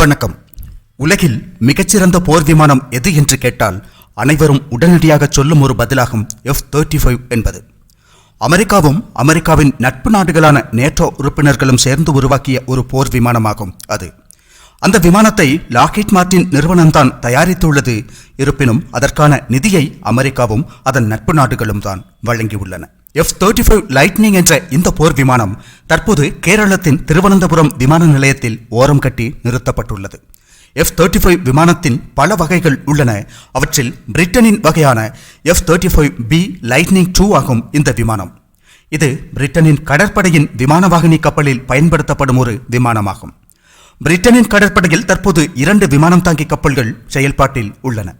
வணக்கம். உலகில் மிகச்சிறந்த போர் விமானம் எது என்று கேட்டால் அனைவரும் உடனடியாக சொல்லும் ஒரு பதிலாகும் எஃப் தேர்ட்டி ஃபைவ் என்பது. அமெரிக்காவும் அமெரிக்காவின் நட்பு நாடுகளான நேட்டோ உறுப்பினர்களும் சேர்ந்து உருவாக்கிய ஒரு போர் விமானமாகும் அது. அந்த விமானத்தை லாக்கெட் மார்டின் நிறுவனம்தான் தயாரித்துள்ளது. இருப்பினும் அதற்கான நிதியை அமெரிக்காவும் அதன் நட்பு நாடுகளும் தான் வழங்கியுள்ளன. எஃப் தேர்ட்டி ஃபைவ் லைட்னிங் என்ற இந்த போர் விமானம் தற்போது கேரளத்தின் திருவனந்தபுரம் விமான நிலையத்தில் ஓரம் கட்டி நிறுத்தப்பட்டுள்ளது. எஃப் தேர்ட்டி ஃபைவ் விமானத்தின் பல வகைகள் உள்ளன. அவற்றில் பிரிட்டனின் வகையான F thirty five B lightning two ஆகும் இந்த விமானம். இது பிரிட்டனின் கடற்படையின் விமானவாகினி கப்பலில் பயன்படுத்தப்படும் ஒரு விமானமாகும். பிரிட்டனின் கடற்படையில் தற்போது இரண்டு விமானம் தாங்கி கப்பல்கள் செயல்பாட்டில் உள்ளன.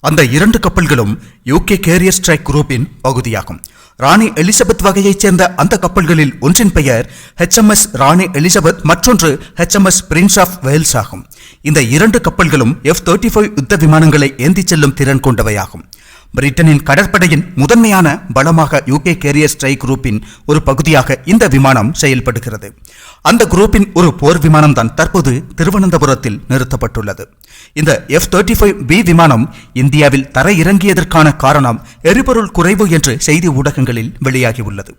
அந்த இரண்டு கப்பல்களும் யூகே கேரியர் ஸ்ட்ரைக் குரூப்பின் பகுதியாகும். ராணி எலிசபெத் வகையைச் சேர்ந்த அந்த கப்பல்களில் ஒன்றின் பெயர் ஹெச்எம்எஸ் ராணி எலிசபெத் மற்றொன்று ஹெச்எம்எஸ் பிரின்ஸ் ஆஃப் வேல்ஸ் ஆகும். இந்த இரண்டு கப்பல்களும் எஃப் தேர்ட்டி ஃபைவ் யுத்த விமானங்களை ஏந்திச் செல்லும் திறன் கொண்டவையாகும். பிரிட்டனின் கடற்படையின் முதன்மையான பலமாக யூகே கேரியர் ஸ்ட்ரைக் குரூப்பின் ஒரு பகுதியாக இந்த விமானம் செயல்படுகிறது. அந்த குரூப்பின் ஒரு போர் விமானம் தான் தற்போது திருவனந்தபுரத்தில் நிறுத்தப்பட்டுள்ளது. இந்த எஃப் தேர்ட்டி ஃபைவ் பி விமானம் இந்தியாவில் தர இறங்கியதற்கான காரணம் எரிபொருள் குறைவு என்று செய்தி ஊடகங்களில் வெளியாகியுள்ளது.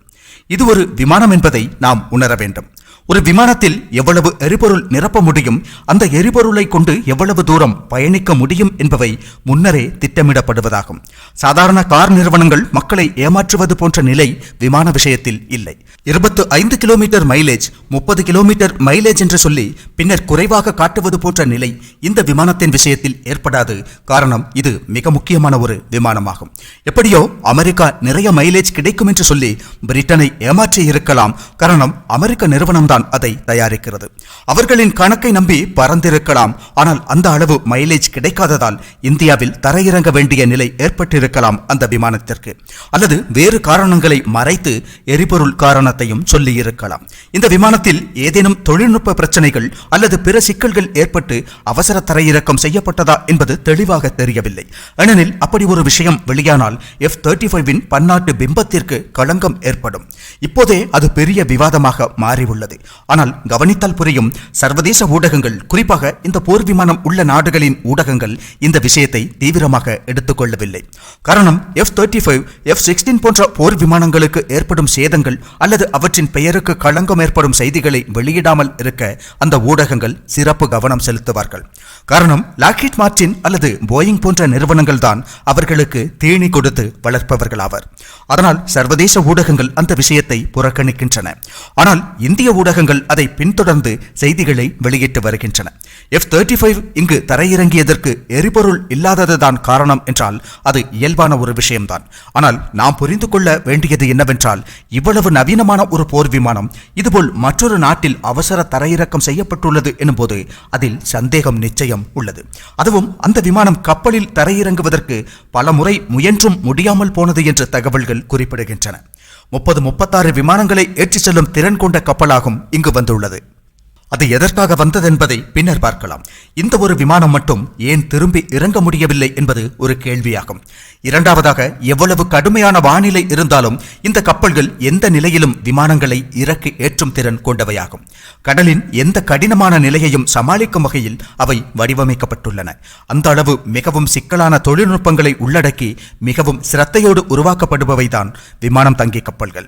இது ஒரு விமானம் என்பதை நாம் உணர வேண்டும். ஒரு விமானத்தில் எவ்வளவு எரிபொருள் நிரப்ப முடியும் அந்த எரிபொருளை கொண்டு எவ்வளவு தூரம் பயணிக்க முடியும் என்பவை முன்னரே திட்டமிடப்படுவதாகும். சாதாரண கார் நிறுவனங்கள் மக்களை ஏமாற்றுவது போன்ற நிலை விமான விஷயத்தில் இல்லை. இருபத்து ஐந்து கிலோமீட்டர் மைலேஜ் முப்பது கிலோமீட்டர் மைலேஜ் என்று சொல்லி பின்னர் குறைவாக காட்டுவது போன்ற நிலை இந்த விமானத்தின் விஷயத்தில் ஏற்படாது. காரணம் இது மிக முக்கியமான ஒரு விமானமாகும். எப்படியோ அமெரிக்கா நிறைய மைலேஜ் கிடைக்கும் என்று சொல்லி பிரிட்டனை ஏமாற்றி இருக்கலாம். காரணம் அமெரிக்க நிறுவனம் தான் அதை தயாரிக்கிறது. அவர்களின் கணக்கை நம்பி பறந்திருக்கலாம். ஆனால் அந்த அளவு மைலேஜ் கிடைக்காததால் இந்தியாவில் தரையிறங்க வேண்டிய நிலை ஏற்பட்டிருக்கலாம் அந்த விமானத்திற்கு. அல்லது வேறு காரணங்களை மறைத்து எரிபொருள் காரணத்தையும் சொல்லி இருக்கலாம் இந்த விமானத்தில் ஏதேனும் தொழில்நுட்ப பிரச்சனைகள் அல்லது பிற சிக்கல்கள் ஏற்பட்டு அவசர தரையிறக்கம் செய்யப்பட்டதா என்பது தெளிவாக தெரியவில்லை. ஏனெனில் அப்படி ஒரு விஷயம் வெளியானால் எஃப் தேர்ட்டி ஃபைவின் பன்னாட்டு பிம்பத்திற்கு களங்கம் ஏற்படும். இப்போதே அது பெரிய விவாதமாக மாறியுள்ளது. ஆனால் கவனித்தால் புரியும் சர்வதேச ஊடகங்கள் குறிப்பாக இந்த போர் விமானம் உள்ள நாடுகளின் ஊடகங்கள் இந்த விஷயத்தை தீவிரமாக எடுத்துக்கொள்ளவில்லை. காரணம் F thirty five F sixteen போன்ற போர் விமானங்களுக்கு ஏற்படும் சேதங்கள் அல்லது அவற்றின் பெயருக்கு களங்கம் ஏற்படும் செய்திகளை வெளியிடாமல் இருக்க அந்த ஊடகங்கள் சிறப்பு கவனம் செலுத்துவார்கள். காரணம் லாக்ஹிட் மார்டின் அல்லது போயிங் போன்ற நிறுவனங்கள் தான் அவர்களுக்கு தீனி கொடுத்து வளர்ப்பவர்கள் ஆவர். அதனால் சர்வதேச ஊடகங்கள் அந்த விஷயத்தை புறக்கணிக்கின்றன. ஆனால் இந்திய ஊடக ஊடகங்கள் அதை பின்தொடர்ந்து செய்திகளை வெளியிட்டு வருகின்றன. எஃப் தேர்ட்டி ஃபைவ் இங்கு தரையிறங்கியதற்கு எரிபொருள் இல்லாததுதான் காரணம் என்றால் அது இயல்பான ஒரு விஷயம்தான். ஆனால் நாம் புரிந்து கொள்ள வேண்டியது என்னவென்றால் இவ்வளவு நவீனமான ஒரு போர் விமானம் இதுபோல் மற்றொரு நாட்டில் அவசர தரையிறக்கம் செய்யப்பட்டுள்ளது எனும்போது அதில் சந்தேகம் நிச்சயம் உள்ளது. அதுவும் அந்த விமானம் கப்பலில் தரையிறங்குவதற்கு பல முறை முயன்றும் முடியாமல் போனது என்ற தகவல்கள் குறிப்பிடுகின்றன. முப்பது முப்பத்தாறு விமானங்களை ஏற்றிச் செல்லும் திறன் கொண்ட கப்பலாகும் இங்கு வந்துள்ளது. அது எதற்காக வந்ததென்பதை பின்னர் பார்க்கலாம். இந்த ஒரு விமானம் மட்டும் ஏன் திரும்பி இறங்க முடியவில்லை என்பது ஒரு கேள்வியாகும். இரண்டாவதாக எவ்வளவு கடுமையான வானிலை இருந்தாலும் இந்த கப்பல்கள் எந்த நிலையிலும் விமானங்களை இறக்கி ஏற்றும் திறன் கொண்டவையாகும். கடலின் எந்த கடினமான நிலையையும் சமாளிக்கும் வகையில் அவை வடிவமைக்கப்பட்டுள்ளன. அந்த அளவு மிகவும் சிக்கலான தொழில்நுட்பங்களை உள்ளடக்கி மிகவும் சிரத்தையோடு உருவாக்கப்படுபவைதான் விமானம் தங்கிய கப்பல்கள்.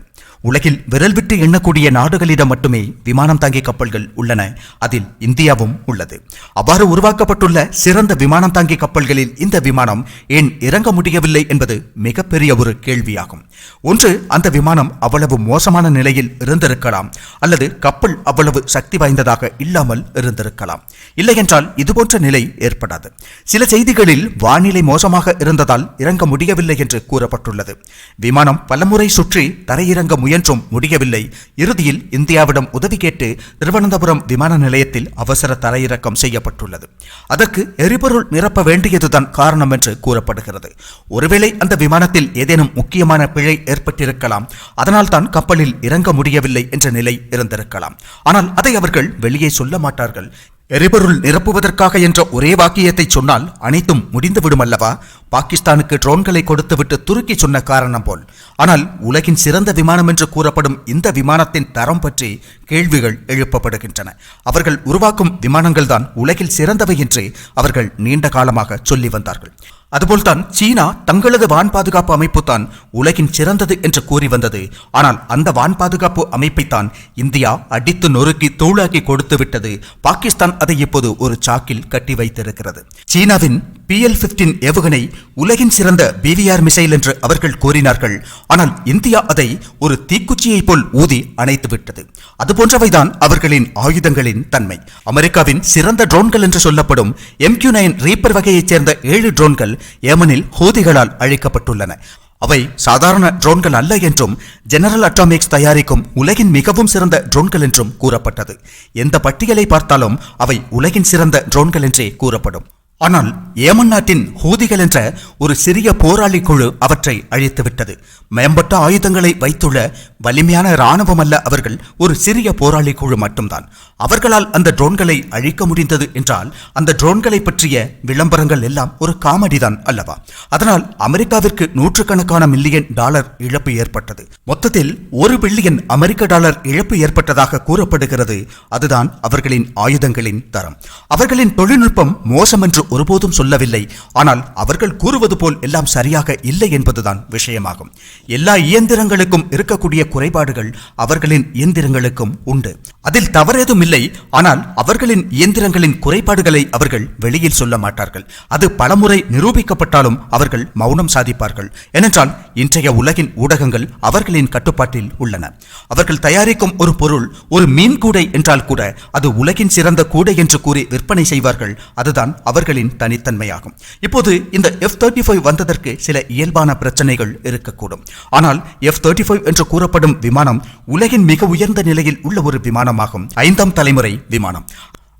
உலகில் விரல் விட்டு எண்ணக்கூடிய நாடுகளிடம் மட்டுமே விமானம் தங்கிய கப்பல்கள் உள்ளன. உள்ளன. அதில் இந்தியாவும் உள்ளது. அவ்வாறு உருவாக்கப்பட்டுள்ள சிறந்த விமானம் தாங்கி கப்பல்களில் இந்த விமானம் ஏன் இறங்க முடியவில்லை என்பது மிகப்பெரிய ஒரு கேள்வியாகும். ஒன்று அந்த விமானம் அவ்வளவு மோசமான நிலையில் இருந்திருக்கலாம் அல்லது கப்பல் அவ்வளவு சக்தி வாய்ந்ததாக இல்லாமல் இருந்திருக்கலாம். இல்லையென்றால் இதுபோன்ற நிலை ஏற்படாது. சில செய்திகளில் வானிலை மோசமாக இருந்ததால் இறங்க முடியவில்லை என்று கூறப்பட்டுள்ளது. விமானம் பலமுறை சுற்றி தரையிறங்க முயன்றும் முடியவில்லை. இறுதியில் இந்தியாவிடம் உதவி கேட்டு திருவனந்தபுரம் விமான நிலையத்தில் அவசர தரையிறக்கம் செய்யப்பட்டுள்ளது. அதற்கு எரிபொருள் நிரப்ப வேண்டியதுதான் காரணம் என்று கூறப்படுகிறது. ஒருவேளை அந்த விமானத்தில் ஏதேனும் முக்கியமான பிழை ஏற்பட்டிருக்கலாம். அதனால் தான் கப்பலில் இறங்க முடியவில்லை என்ற நிலை இருந்திருக்கலாம். ஆனால் அதை அவர்கள் வெளியே சொல்ல மாட்டார்கள். எரிபொருள் நிரப்புவதற்காக என்ற ஒரே வாக்கியத்தை சொன்னால் அனைத்தும் முடிந்துவிடும் அல்லவா பாகிஸ்தானுக்கு ட்ரோன்களை கொடுத்துவிட்டு துருக்கி சொன்ன காரணம் போல். ஆனால் உலகின் சிறந்த விமானம் என்று கூறப்படும் இந்த விமானத்தின் தரம் பற்றி கேள்விகள் எழுப்பப்படுகின்றன. அவர்கள் உருவாக்கும் விமானங்கள்தான் உலகில் சிறந்தவை என்று அவர்கள் நீண்ட காலமாக சொல்லி வந்தார்கள். அதுபோல்தான் சீனா தங்களது வான் பாதுகாப்பு அமைப்பு தான் உலகின் சிறந்தது என்று கூறி வந்தது. ஆனால் அந்த வான் பாதுகாப்பு அமைப்பை தான் இந்தியா அடித்து நொறுக்கி தூளாக்கி கொடுத்து விட்டது. பாகிஸ்தான் அதை இப்போது ஒரு சாக்கில் கட்டி வைத்திருக்கிறது. சீனாவின் பிஎல் பிப்டீன் ஏவுகணை உலகின் சிறந்த பிவிஆர் மிசைல் என்று அவர்கள் கூறினார்கள். ஆனால் இந்தியா அதை ஒரு தீக்குச்சியைப் போல் ஊதி அணைத்து விட்டது. அதுபோன்றவைதான் அவர்களின் ஆயுதங்களின் தன்மை. அமெரிக்காவின் சிறந்த ட்ரோன்கள் என்று சொல்லப்படும் எம்கியூ நைன் ரீப்பர் வகையைச் சேர்ந்த ஏழு ட்ரோன்கள் ஏமனில் ஹூதிகளால் அழிக்கப்பட்டுள்ளன. அவை சாதாரண ட்ரோன்கள் அல்ல என்றும் ஜெனரல் அட்டாமிக்ஸ் தயாரிக்கும் உலகின் மிகவும் சிறந்த ட்ரோன்கள் என்றும் கூறப்பட்டது. எந்த பட்டியலை பார்த்தாலும் அவை உலகின் சிறந்த ட்ரோன்கள் என்றே கூறப்படும். ஆனால் ஏமன் நாட்டின் ஹூதிகள் என்ற ஒரு சிறிய போராளி குழு அவற்றை அழித்துவிட்டது மேம்பட்ட ஆயுதங்களை வைத்துள்ள வலிமையான இராணுவம் அல்ல அவர்கள் ஒரு சிறிய போராளி குழு மட்டும்தான். அவர்களால் அந்த ட்ரோன்களை அழிக்க முடிந்தது என்றால் அந்த ட்ரோன்களை பற்றிய விளம்பரங்கள் எல்லாம் ஒரு காமெடிதான் அல்லவா? அதனால் அமெரிக்காவிற்கு நூற்றுக்கணக்கான மில்லியன் டாலர் இழப்பு ஏற்பட்டது. மொத்தத்தில் ஒரு பில்லியன் அமெரிக்க டாலர் இழப்பு ஏற்பட்டதாக கூறப்படுகிறது. அதுதான் அவர்களின் ஆயுதங்களின் தரம். அவர்களின் தொழில்நுட்பம் மோசம் என்று ஒருபோதும் சொல்லவில்லை. ஆனால் அவர்கள் கூறுவது போல் எல்லாம் சரியாக இல்லை என்பதுதான் விஷயமாகும். எல்லா இயந்திரங்களுக்கும் இருக்கக்கூடிய குறைபாடுகள் அவர்களின் இயந்திரங்களுக்கும் உண்டு. அதில் தவறேதும் இல்லை. ஆனால் அவர்களின் இயந்திரங்களின் குறைபாடுகளை அவர்கள் வெளியில் சொல்ல மாட்டார்கள். அது பலமுறை நிரூபிக்கப்பட்டாலும் அவர்கள் மௌனம் சாதிப்பார்கள். ஏனென்றால் இன்றைய உலகின் ஊடகங்கள் அவர்களின் கட்டுப்பாட்டில் உள்ளன. அவர்கள் தயாரிக்கும் ஒரு பொருள் ஒரு மீன் கூடை என்றால் கூட அது உலகின் சிறந்த கூடை என்று கூறி விற்பனை செய்வார்கள். அதுதான் அவர்களின் தனித்தன்மையாகும். இப்போது இந்த எஃப் தேர்ட்டி ஃபைவ் வந்ததற்கு சில இயல்பான பிரச்சனைகள் இருக்கக்கூடும். ஆனால் எஃப் தேர்ட்டி ஃபைவ் என்று கூறப்படும் விமானம் உலகின் மிக உயர்ந்த நிலையில் உள்ள ஒரு விமானமாகும். ஐந்தாம் தலைமுறை விமானம்.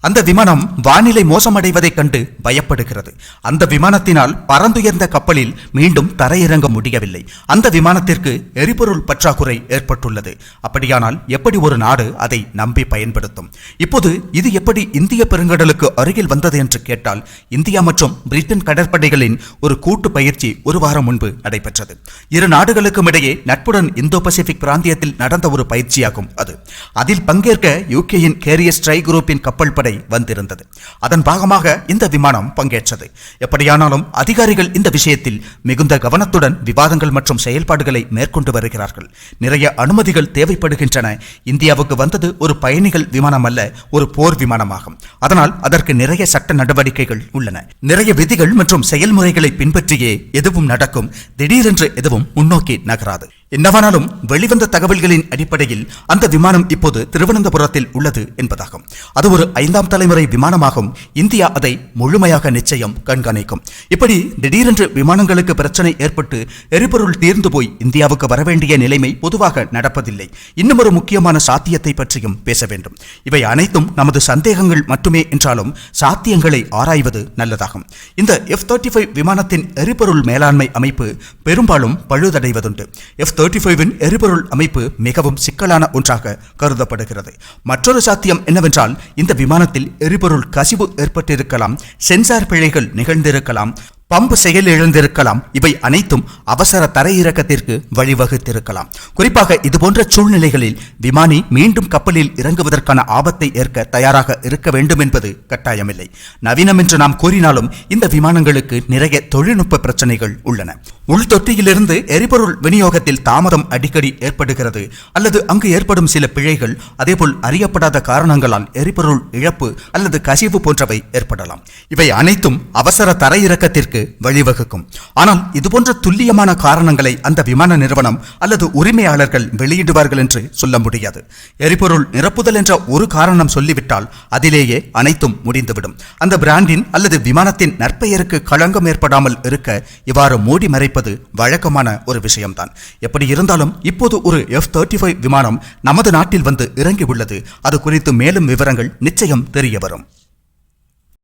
அந்த விமானம் வானிலை மோசமடைவதைக் கண்டு பயப்படுகிறது. அந்த விமானத்தினால் பறந்துயர்ந்த கப்பலில் மீண்டும் தரையிறங்க முடியவில்லை. அந்த விமானத்திற்கு எரிபொருள் பற்றாக்குறை ஏற்பட்டுள்ளது. அப்படியானால் எப்படி ஒரு நாடு அதை நம்பி பயன்படுத்தும்? இப்போது இது எப்படி இந்திய பெருங்கடலுக்கு அருகில் வந்தது என்று கேட்டால் இந்தியா மற்றும் பிரிட்டன் கடற்படைகளின் ஒரு கூட்டு பயிற்சி ஒரு வாரம் முன்பு நடைபெற்றது. இரு நாடுகளுக்கும் இடையே நட்புடன் இந்தோ பசிபிக் பிராந்தியத்தில் நடந்த ஒரு பயிற்சியாகும் அது. அதில் பங்கேற்க யூகேயின் கேரியஸ் ஸ்ட்ரை குரூப்பின் கப்பல் படை வந்திருந்தது. அதன் பாகமாக இந்த விமானம் பங்கேற்றது. எப்படியானாலும் அதிகாரிகள் இந்த விஷயத்தில் மிகுந்த கவனத்துடன் விவாதங்கள் மற்றும் செயல்பாடுகளை மேற்கொண்டு வருகிறார்கள். நிறைய அனுமதிகள் தேவைப்படுகின்றன. இந்தியாவுக்கு வந்தது ஒரு பயணிகள் விமானம் அல்ல ஒரு போர் விமானமாகும். அதனால் அதற்கு நிறைய சட்ட நடவடிக்கைகள் உள்ளன. நிறைய விதிகள் மற்றும் செயல்முறைகளை பின்பற்றியே எதுவும் நடக்கும். திடீரென்று எதுவும் முன்னோக்கி நகராது. என்னவானாலும் வெளிவந்த தகவல்களின் அடிப்படையில் அந்த விமானம் இப்போது திருவனந்தபுரத்தில் உள்ளது என்பதாகும். அது ஒரு ஐந்தாம் தலைமுறை விமானமாகும். இந்தியா அதை முழுமையாக நிச்சயம் கண்காணிக்கும். இப்படி திடீரென்று விமானங்களுக்கு பிரச்சனை ஏற்பட்டு எரிபொருள் தீர்ந்து போய் இந்தியாவுக்கு வரவேண்டிய நிலைமை பொதுவாக நடப்பதில்லை. இன்னும் ஒரு முக்கியமான சாத்தியத்தை பற்றியும் பேச வேண்டும். இவை அனைத்தும் நமது சந்தேகங்கள் மட்டுமே என்றாலும் சாத்தியங்களை ஆராய்வது நல்லதாகும். இந்த எஃப் தேர்ட்டி ஃபைவ் விமானத்தின் எரிபொருள் மேலாண்மை அமைப்பு பெரும்பாலும் பழுதடைவதுண்டு. எஃப் தேர்ட்டி ஃபைவின் எரிபொருள் அமைப்பு மிகவும் சிக்கலான ஒன்றாக கருதப்படுகிறது. மற்றொரு சாத்தியம் என்னவென்றால் இந்த விமானத்தில் எரிபொருள் கசிவு ஏற்பட்டிருக்கலாம் சென்சார் பிழைகள் நிகழ்ந்திருக்கலாம் பம்பு செயல் இழந்திருக்கலாம் இவை அனைத்தும் அவசர தரையிறக்கத்திற்கு வழிவகுத்திருக்கலாம். குறிப்பாக இதுபோன்ற சூழ்நிலைகளில் விமானி மீண்டும் கப்பலில் இறங்குவதற்கான ஆபத்தை ஏற்க தயாராக இருக்க வேண்டும் என்பது கட்டாயமில்லை. நவீனம் என்று நாம் கூறினாலும் இந்த விமானங்களுக்கு நிறைய தொழில்நுட்ப பிரச்சனைகள் உள்ளன. உள்தொட்டியிலிருந்து எரிபொருள் விநியோகத்தில் தாமதம் அடிக்கடி ஏற்படுகிறது. அல்லது அங்கு ஏற்படும் சில பிழைகள் அதேபோல் அறியப்படாத காரணங்களால் எரிபொருள் இழப்பு அல்லது கசிவு போன்றவை ஏற்படலாம். இவை அனைத்தும் அவசர தரையிறக்கத்திற்கு வழிவகுக்கும். ஆனால் இதுபோன்ற துல்லியமான காரணங்களை அந்த விமான நிறுவனம் அல்லது உரிமையாளர்கள் வெளியிடுவார்கள் என்று சொல்ல முடியாது. எரிபொருள் நிரப்புதல் என்ற ஒரு காரணம் சொல்லிவிட்டால் அதிலேயே அனைத்தும் முடிந்துவிடும். அந்த பிராண்டின் அல்லது விமானத்தின் நற்பெயருக்கு களங்கம் ஏற்படாமல் இருக்க இவ்வாறு மூடி மறைப்பது வழக்கமான ஒரு விஷயம்தான். எப்படி இருந்தாலும் இப்போது ஒரு எஃப் தேர்ட்டி ஃபைவ் விமானம் நமது நாட்டில் வந்து இறங்கி உள்ளது அது குறித்து மேலும் விவரங்கள் நிச்சயம் தெரிய வரும்.